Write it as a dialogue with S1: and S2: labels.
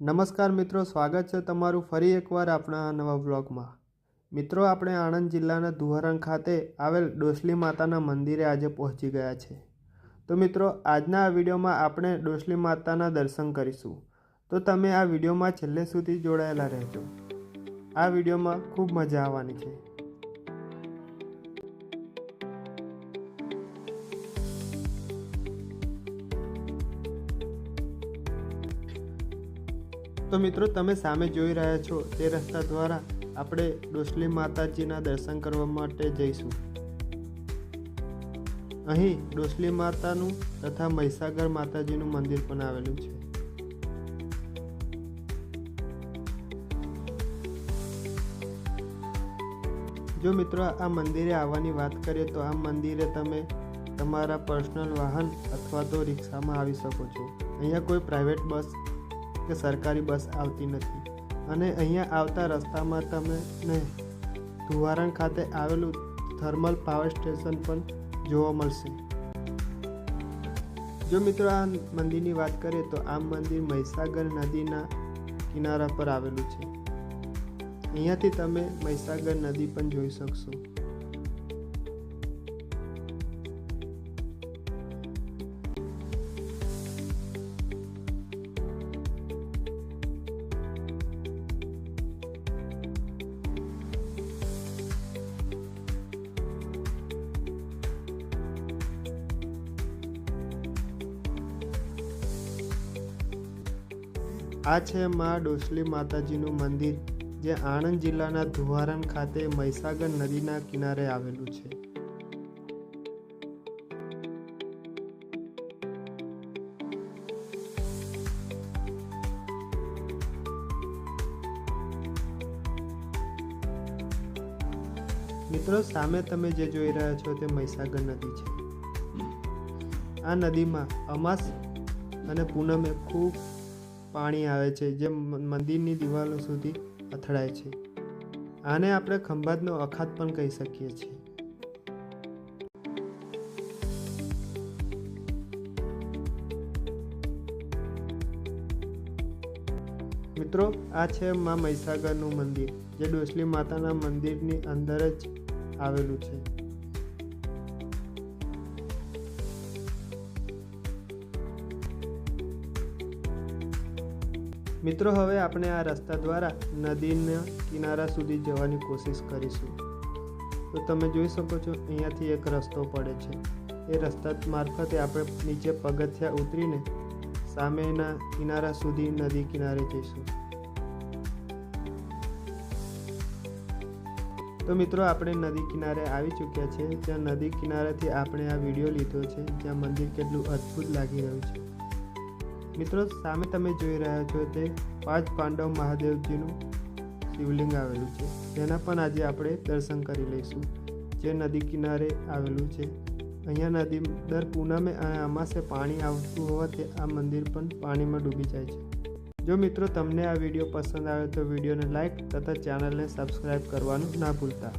S1: નમસ્કાર મિત્રો, સ્વાગત છે તમારું ફરી એકવાર આપણા નવા બ્લોગમાં મિત્રો, આપણે આણંદ જિલ્લાના ધુહરણ ખાતે આવેલ ડોસલી માતાના મંદિરે આજે પહોંચી ગયા છે. તો મિત્રો, આજના આ વિડીયોમાં આપણે ડોસલી માતાના દર્શન કરીશું. તો તમે આ વિડીયોમાં છેલ્લે સુધી જોડાયેલા રહેજો. આ વિડીયોમાં ખૂબ મજા આવવાની છે. તો મિત્રો, તમે સામે જોઈ રહ્યા છો તે રસ્તા દ્વારા આપણે ડોસલી માતાજીના દર્શન કરવા માટે જઈશું. અહીં ડોસલી માતાનું તથા મહીસાગર માતાજીનું મંદિર પણ આવેલું છે. જો મિત્રો, આ મંદિરે આવવાની વાત કરીએ તો આ મંદિરે તમે તમારા પર્સનલ વાહન અથવા તો રિક્ષામાં આવી શકો છો. અહીંયા કોઈ પ્રાઇવેટ બસ કે સરકારી બસ આવતી નથી. અને અહીંયા આવતા રસ્તામાં તમને ધુવારણ ખાતે આવેલું થર્મલ પાવર સ્ટેશન પણ જોવા મળશે. જો મિત્રો આ મંદિરની વાત કરીએ તો આ મંદિર મહીસાગર નદીના કિનારા પર આવેલું છે. અહીંયાથી તમે મહીસાગર નદી પણ જોઈ શકશો. આ છે મા ડોસલી માતાજીનું મંદિર, જે આણંદ જિલ્લાના ધુવારણ ખાતે મહીસાગર નદીના કિનારે આવેલું છે. મિત્રો, સામે તમે જે જોઈ રહ્યા છો તે મહીસાગર નદી છે. આ નદીમાં અમાસ અને પૂનમે ખૂબ પાણી આવે છે જે મંદિરની દિવાલો સુધી અથડાય છે. આને આપણે ખંભાતનો અખાત પણ કહી શકીએ છીએ. મિત્રો, આ છે મા મહીસાગરનું મંદિર, જે ડોસલી માતાના મંદિરની અંદર જ આવેલું છે. મિત્રો, હવે આપણે આ રસ્તા દ્વારા નદીના કિનારા સુધી જવાની કોશિશ કરીશું. તો તમે જોઈ શકો છો, અહીંયાથી એક રસ્તો પડે છે. એ રસ્તા મારફતે આપણે નીચે પગથિયા ઉતરીને સામેના કિનારા સુધી નદી કિનારે જઈશું. તો મિત્રો, આપણે નદી કિનારે આવી ચૂક્યા છે. જ્યાં નદી કિનારેથી આપણે આ વીડિયો લીધો છે, જ્યાં મંદિર કેટલું અદ્ભુત લાગી રહ્યું છે. મિત્રો, સામે તમે જોઈ રહ્યા છો તે પાંચ પાંડવ મહાદેવજીનું શિવલિંગ આવેલું છે. તેના પણ આજે આપણે દર્શન કરી લઈશું. જે નદી કિનારે આવેલું છે. અહીંયા નદી દર પૂનમે અને અમાસે પાણી આવતું હોવાથી આ મંદિર પણ પાણીમાં ડૂબી જાય છે. જો મિત્રો, તમને આ વીડિયો પસંદ આવે તો વિડીયોને લાઇક તથા ચેનલને સબસ્ક્રાઈબ કરવાનું ના ભૂલતા.